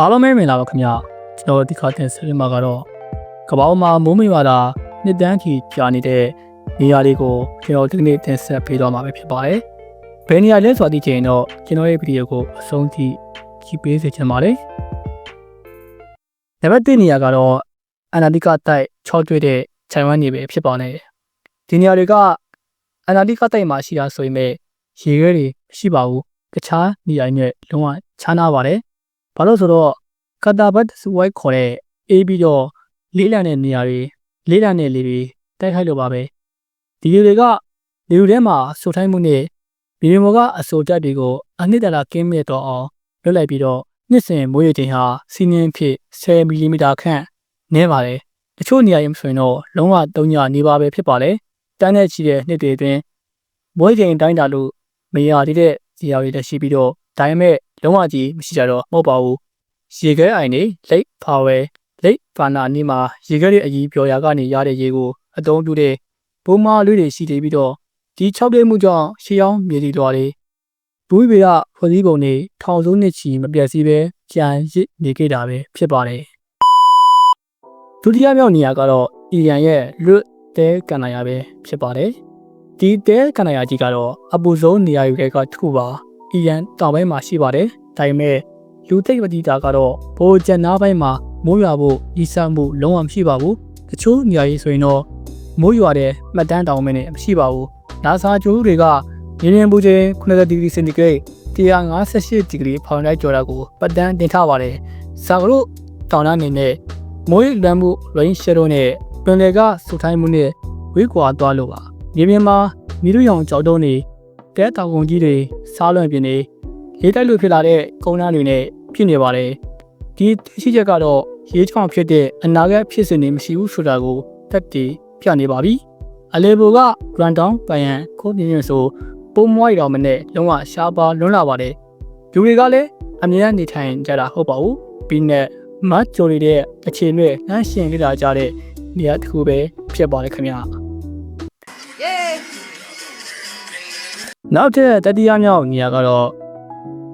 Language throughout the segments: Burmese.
အားလုံးပဲမင်္ဂလာပါခင်ဗျကျွန်တော်ဒီခါတင်ဆက်ပြမှာကတော့ကမ္ဘာပေါ်မှာမိုးမိပါတာနှစ်တန်းထီကြာနေတဲ့နေရာလေးကိုကျွန်တော်ဒီနေ့တင်ဆက်ပေးတော့မှာပဲဖြစ်ပါတယ်ဘယ်နေရာလဲဆိုတာသိချင်ရင်တော့ကျွန်တော်ရဲ့ဗီဒီယိုကိုအဆုံးထိကြည့်ပေးစေချင်ပါတယ်နံပါတ်1နေရာကတော့အနာတိကတိုက်ချောတွေ့တဲ့ခြံဝန်းနေပဲဖြစ်ပါနဲ့ဒီနေရာတွေကအနာတိကတိုက်မှာရှိတာဆိုရင်ပဲရေခဲတွေမရှိပါဘူးတခြားနေရာတွေနဲ့လုံးဝခြားနာပါတယ် ဘာလို့ဆိုတော့ကတာဘတ်စဝိုက်ခေါ်တဲ့အေးပြီးတော့လေးလံတဲ့နေရာတွေလေးလံတဲ့လေတွေတိုက်ခိုက်လို့ပါပဲဒီလူတွေကလေလူထဲမှာဆိုထိုင်းမှုနဲ့မြေပြင်ပေါ်ကအဆိုတက်တွေကိုအနှစ်တလာကင်းမဲ့တော့အောင်လွတ်လိုက်ပြီးတော့နှစ်စဉ်မိုးရေချိန်ဟာစီးနှင်းဖြစ်10မီလီမီတာခန့်နည်းပါတယ်တချို့နေရာရင်ဆိုရင်တော့လုံးဝ3ညနေပါပဲဖြစ်ပါလေတန်းနဲ့ချီတဲ့နှစ်တွေအတွင်းမိုးရေချိန်တိုင်းတာလို့မရသေးတဲ့ဇီယာတွေလည်းရှိပြီးတော့ဒါပေမဲ့ လုံးဝကြီးမရှိကြတော့မဟုတ်ပါဘူးရေခဲအိုင်နေလိတ်ဖာဝဲလိတ်ဖာနာနီမှာရေခဲရဲ့အကြီးပြော်ရာကနေရတဲ့ရေကိုအသုံးပြုတဲ့ဘုံမာလေးတွေရှိနေပြီးတော့ဒီ၆ပြည့်မှုကြောင့်ရှေးအောင်မြေတီတော်တွေဘူးပေကဖွဲ့စည်းပုံတွေထောင်စုနှစ်ချီမပြတ်စည်းပဲကြံရစ်နေခဲ့တာပဲဖြစ်ပါတယ်ဒုတိယမြောက်နေရာကတော့အီရန်ရဲ့လွတ်တဲကန်နာယာပဲဖြစ်ပါတယ်ဒီတဲကန်နာယာကြီးကတော့အပူဆုံးနေရာယူတဲ့ကတစ်ခုပါအီရန်တောင်ပိုင်းမှာရှိပါတယ် ဒါပေမဲ့လူသိပ်ပတိတာကတော့ဘိုးကျန်နာပိုင်းမှာမိုးရွာဖို့ဤဆမှုလုံးဝမရှိပါဘူးတချို့နေရာကြီးဆိုရင်တော့မိုးရွာတဲ့မှတ်တမ်းတောင်မင်းနဲ့မရှိပါဘူးနာဆာကျိုးတွေကနေရင်ပူချိန်90ဒီဂရီစင်တီဂရိတ်158ဒီဂရီဖောင်လိုက်ကျော်တာကိုပတ်တန်းတင်ထားပါတယ်။စာကလို့တောင်တန်းနေနဲ့မိုးလွမ်းမှု rain shadow နဲ့ပင်လယ်ကဆူထိုင်းမှုနဲ့ဝေးကွာသွားလို့ပါ။မြေပြင်မှာမိတို့ရောင်ကြောက်တုံးတွေတဲတောင်ကုန်ကြီးတွေစားလွန်ပြင်းတွေ ရေးတိုက်လို့ဖြစ်လာတဲ့ကုန်းနှန်းတွေနဲ့ဖြစ်နေပါတယ်။ဒီရှိချက်ကတော့ရေးချောင်ဖြစ်တဲ့အနာဂတ်ဖြစ်စဉ်တွေမရှိဘူးဆိုတာကိုတက်တည်ပြနေပါပြီ။အလေဘူက run down ပယံကိုပြင်းပြင်းဆိုပုံမွိုက်တော်မနဲ့လုံးဝရှားပါလွန်းလာပါတယ်။လူတွေကလည်းအမြဲတမ်းနေထိုင်ကြတာဟုတ်ပါဘူး။ပြီးနဲ့မတ်ဂျိုရီတဲ့အခြေအနေနှမ်းရှင်ကြတာကြတဲ့နေရာတစ်ခုပဲဖြစ်ပါတယ်ခင်ဗျာ။ Yay! နောက်ထပ်တတိယမြောက်နေရာကတော့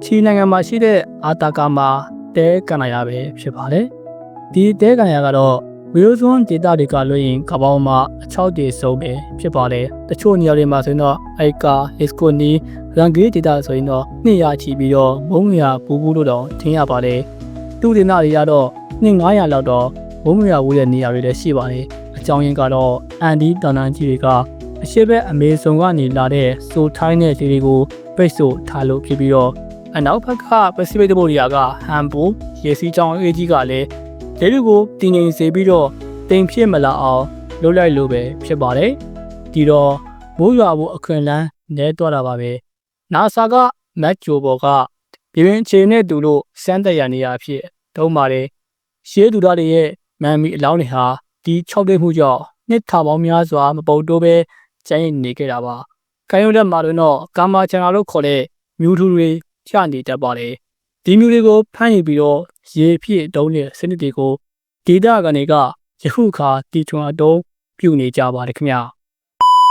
ချီနိုင်ငံမှာရှိတဲ့အာတာကာမာတဲကန်နာယာပဲဖြစ်ပါတယ်။ဒီတဲကန်နာယာကတော့ဝီယိုဇွန်ဒေတာတွေကလွှင့်ရင်ကပောင်းမှာအချောက်တွေစုံပဲဖြစ်ပါတယ်။တချို့နေရာတွေမှာဆိုရင်တော့အိုက်ကာဟစ်ကိုနီရန်ဂေးဒေတာဆိုရင်တော့200ချီပြီးတော့မုံငွေပူပူလို့တော့ထင်ရပါတယ်။သူ့ဒေတာတွေကတော့900လောက်တော့မုံငွေဝူးတဲ့နေရာတွေလည်းရှိပါတယ်။အကြောင်းရင်းကတော့အန်ဒီတန်တန်းကြီးတွေကအရှိဘက်အမေဇုံကနေလာတဲ့ဆိုထိုင်းတဲ့လေတွေကိုပိတ်ဆို့ထားလို့ဖြစ်ပြီးတော့ အနောက်ဘက်ကပစိဖိတ်သမုဒ္ဒရာကဟန်ဘူရေစီချောင်းအေးကြီးကလည်းလေတွေကိုတင်ငိမ်စေပြီးတော့တိမ်ဖြစ်မလာအောင်လုပ်လိုက်လို့ပဲဖြစ်ပါတယ်ဒီတော့မိုးရွာဖို့အခွင့်အလမ်းနဲတော့တာပါပဲနာဆာကမက်ဂျိုဘော်ကပြည်ပင်ခြေနဲ့တူလို့စမ်းတက်ရနေရအဖြစ်တုံးပါတယ်ရှေးသူသားတွေရဲ့မန်မီအလောင်းတွေဟာဒီ၆တိတ်မှုကြောင့်နှစ်ထောင်ပေါင်းများစွာမပုတ်တိုးပဲကျင်းနေခဲ့တာပါ။ကံရုံတက်မှာတော့ကာမာချန်နာလို့ခေါ်တဲ့မြူထူတွေ ချနေတတ်ပါတယ်။ဒီမြူတွေကိုဖမ်းယူပြီးတော့ရေဖြစ်တုံးတဲ့စနစ်တွေကိုဒေတာကနေကယခုခါတီထွန်အတုံးပြုနေကြပါတယ်ခင်ဗျာ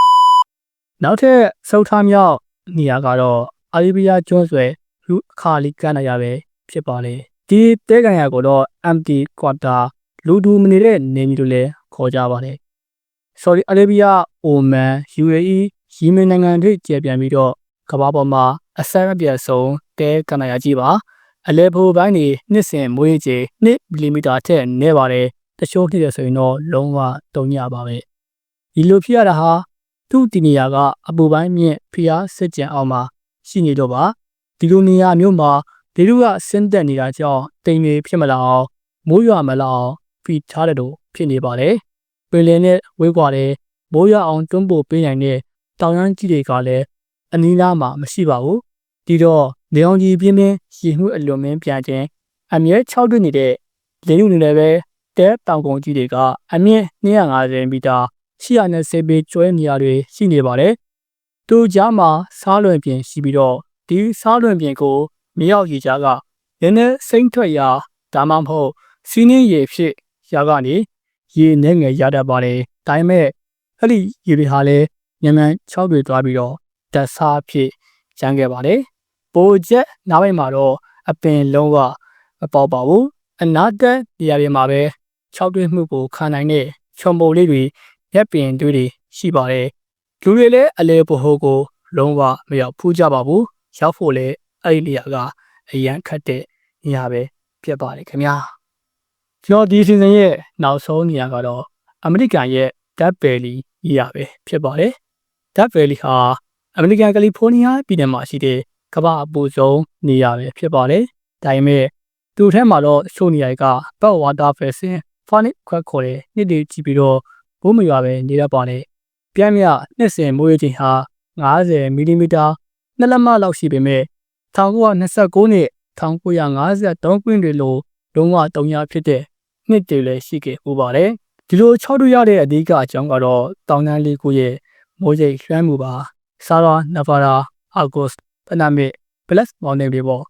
။နောက်ထပ်စုပ်ထားမြောက်နေရာကတော့အာရီဘီယာကျွန်းဆွယ်လူအခါလီကန်နာရပဲဖြစ်ပါလေ။ဒီတဲကန်ရကိုတော့ empty quarter လူဒူမနေတဲ့နေမီလို့လည်းခေါ်ကြပါတယ်။ Saudi Arabia, Oman, UAE ယီမင်နိုင်ငံတွေကျေပြန်ပြီးတော့ကမ္ဘာပေါ်မှာအဆက်အပြတ်ဆုံး တဲကန္နာယာကြီးပါအလဲဖိုပိုင်းနေနှစ်စဉ်မွေးကြေ2မီလီမီတာထက်နည်းပါတယ်တချို့ဖြစ်ရဆိုရင်တော့လုံးဝတုံညပါပဲဒီလိုဖြစ်ရတာဟာသူ့တီနီယာကအပူပိုင်းမြင့်ဖျားစစ်ကြံအောင်မှာရှိနေတော့ပါဒီလိုနေရာမျိုးမှာဒီလူကဆင်းသက်နေတာကြောင့်တိမ်တွေဖြစ်မလာအောင်မိုးရွာမလာအောင်ဖိထားတဲ့တို့ဖြစ်နေပါတယ်ပင်လယ်နဲ့ဝေးကွာတဲ့မိုးရွာအောင်တွန်းပို့ပေးနိုင်တဲ့တောင်ရမ်းကြီးတွေကလည်းအနီးနားမှာမရှိပါဘူးဒီတော့ နေအောင်ကြီးပြင်းပြင်းရေမှုအလွန်မင်းပြန်ခြင်းအမြဲ6တွနေတဲ့လေလူနေလည်းပဲတဲတောင်ကုန်းကြီးတွေကအမြင့်250မီတာ190ပေကျွဲနေရာတွေရှိနေပါတယ်သူကြားမှာစားလွန်ပြင်ရှိပြီးတော့ဒီစားလွန်ပြင်ကိုမြေရောက်ရေကြားကနည်းနည်းစိမ့်ထွက်ရာဒါမှမဟုတ်စီးနှင်းရေဖြစ်ရာကနေရေနဲ့ငယ်ရတတ်ပါတယ်ဒါပေမဲ့အဲ့ဒီရေတွေဟာလည်းညံမြန်6တွေသွားပြီးတော့တက်စားဖြစ်ကျန်းခဲ့ပါတယ် ပိုချက်နောက်ပိုင်းမှာတော့အပင်လုံးကမပေါပါဘူးအနာတက်နေရာတွေမှာပဲ၆တွင်းမှုကိုခံနိုင်တဲ့ခြုံပုံလေးတွေရက်ပင်တွေးတွေရှိပါတယ်လူတွေလည်းအလဲဘဟိုကို လုံးဝမရောက်ဖူးကြပါဘူးရောက်ဖို့လည်းအဲ့ဒီနေရာကအရန်ခတ်တဲ့နေရာပဲဖြစ်ပါတယ်ခင်ဗျာကျွန်တော်ဒီစီဇန်ရဲ့နောက်ဆုံးနေရာကတော့အမေရိကန်ရဲ့ Death Valley နေရာပဲဖြစ်ပါတယ် Death Valley ဟာအမေရိကန်ကယ်လီဖိုးနီးယားပြည်နယ်မှာရှိတဲ့ ကမ္ဘာအပူဆုံးနေရာပဲဖြစ်ပါတယ်ဒါပေမဲ့သူ့ထဲမှာတော့ရှိုးနေရာကပတ်ဝါတာဖက်ဆင်ဖာနစ်ခွက်ခေါ်တဲ့နှစ်တွေကြည့်ပြီးတော့ဘိုးမရွာပဲနေရပါနဲ့ပြင်းမြနှစ်စဉ်မိုးရေချိန်ဟာ90မီလီမီတာနှစ်လက်မလောက်ရှိပေမဲ့1929နှစ်1953ခုနှစ်တွေလိုလုံးဝတုံညာဖြစ်တဲ့နှစ်တွေလည်းရှိခဲ့ဥပါတယ်ဒီလို6တို့ရတဲ့အဓိကအကြောင်းကတော့တောင်တန်းလေးကိုရဲ့မိုးရိပ်လွှမ်းမှုပါဆာရာနဗာရာအာဂုတ် ပနာမစ်ဘလက်မောင်နယ်တွေပေါ့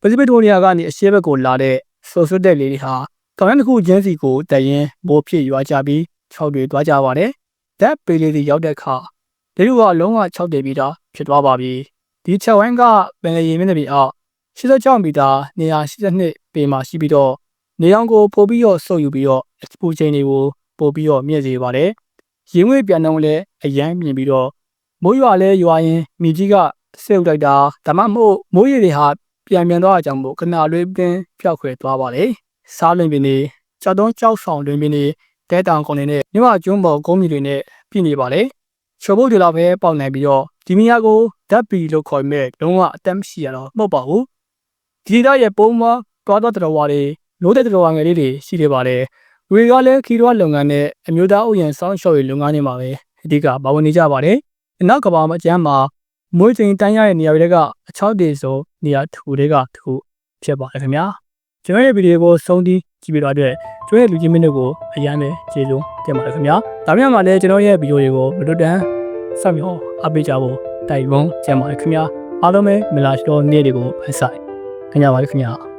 ပစိဖိတ်တိုနီယာကနေအရှေ့ဘက်ကိုလာတဲ့ဆိုဆွတ်တဲ့လေးတွေဟာတောင်တန်းတစ်ခုချင်းစီကိုတရင်မိုးဖြစ်ရွာကြပြီး6တွေတွားကြပါတယ်ဓာတ်ပေလေးတွေရောက်တဲ့အခါဒီလိုကလုံးဝ6တယ်ပြီးသားဖြစ်သွားပါပြီဒီချက်ဝိုင်းကပင်လယ်ရေမျက်နှာပြင်အောက်86မီတာ182ပေမှာရှိပြီးတော့နေအောင်ကိုပို့ပြီးတော့ဆုပ်ယူပြီးတော့အပူချိန်တွေကိုပို့ပြီးတော့မြင့်စေပါတယ်ရင်းဝေးပြန်တော့လည်းအရန်မြင်ပြီးတော့မိုးရွာလဲရွာရင်မိကြီးက ဆေးဥတိုက်တာဒါမှမဟုတ်မိုးရေတွေဟာပြန်ပြန်သွားအကြောင်းမို့ခဏလေးပင်ဖျောက်ခွဲသွားပါလေစားလွင်ပင်နေကြောက်တုံးကြောက်ဆောင်လွင်ပင်နေတဲတောင်ကုန်နေနဲ့မြမကျွန်းပေါ်ကုန်းမြတွေနဲ့ပြည်နေပါလေချိုဘုတ်တွေလောက်ပဲပေါက်နိုင်ပြီးတော့ဒီမီယာကိုဓာတ်ပီလို့ခေါ်မဲ့လုံးဝအတက်မရှိရတော့မဟုတ်ပါဘူးဒီတော့ရဲ့ပုံမသွားတော့တော်ဝါတွေလို့တဲ့တော်ဝါငယ်လေးတွေရှိနေပါတယ်လူတွေကလည်းခီရွာလုပ်ငန်းနဲ့အမျိုးသားဥယျာဉ်စောင့်ရှောက်ရေးလုပ်ငန်းတွေမှာပဲအဓိကပါဝင်နေကြပါတယ်အနောက်ကဘာမှအကျမ်းမှာ မွေးချိန်တန်းရတဲ့နေရာတွေကအချောက်တွေဆိုနေရာထူတွေကထူဖြစ်ပါတယ်ခင်ဗျာကျွန်တော်ရဲ့ဗီဒီယိုကိုဆုံးထိကြည့်ပြီးတော့အတွက်ကျွန်တော်ရဲ့လူချင်းမင်းတို့ကိုအရန်ပဲကျေးဇူးတင်ပါတယ်ခင်ဗျာဒါမှမဟုတ်လည်းကျွန်တော်ရဲ့ဗီဒီယိုတွေကိုမလွတ်တမ်းစောင့်မျှော်အားပေးကြဖို့တိုက်တွန်းကြပါတယ်ခင်ဗျာအားလုံးပဲမလာရှိတော့နေ့တွေကိုဖန်ဆိုင်ခင်ဗျာပါခင်ဗျာ